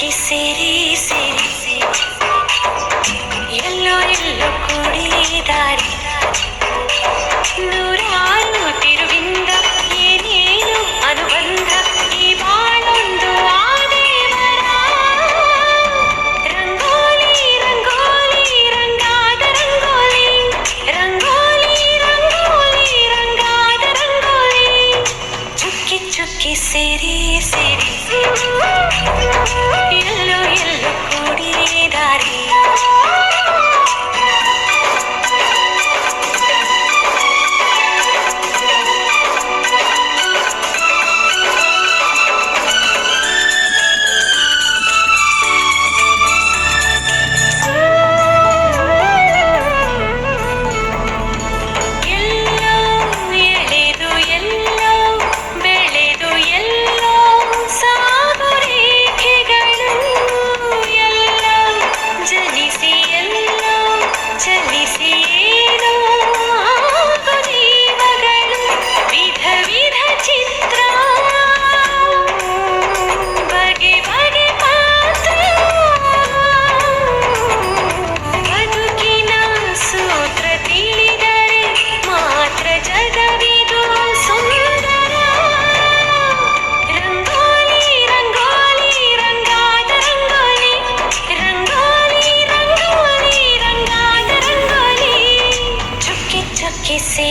किसी சிரி சிரி. Yellow yellow கூடியதாரே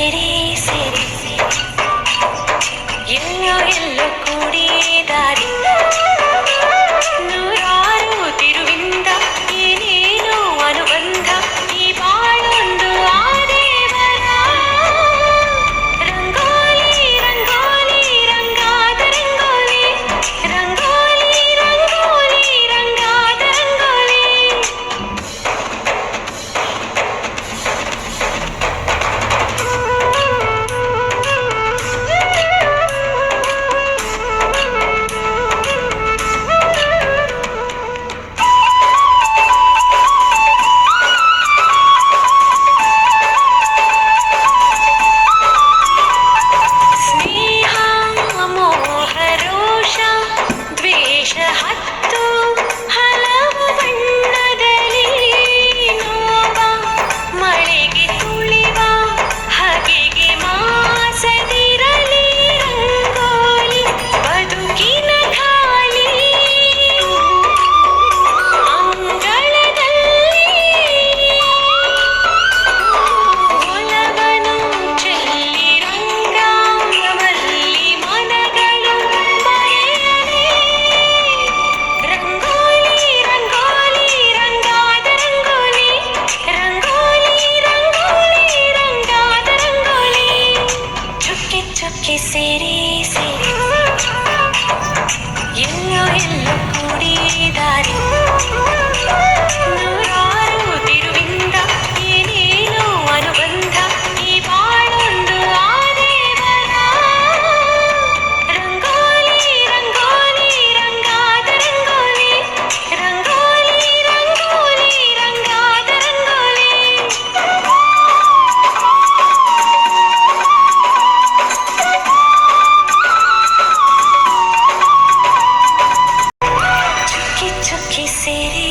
ಸಿರಿ ಸಿರಿ ಎಲ್ಲೋ ಎಲ್ಲೋ ಕೂಡಿದಾರಿ ನೂರಾ city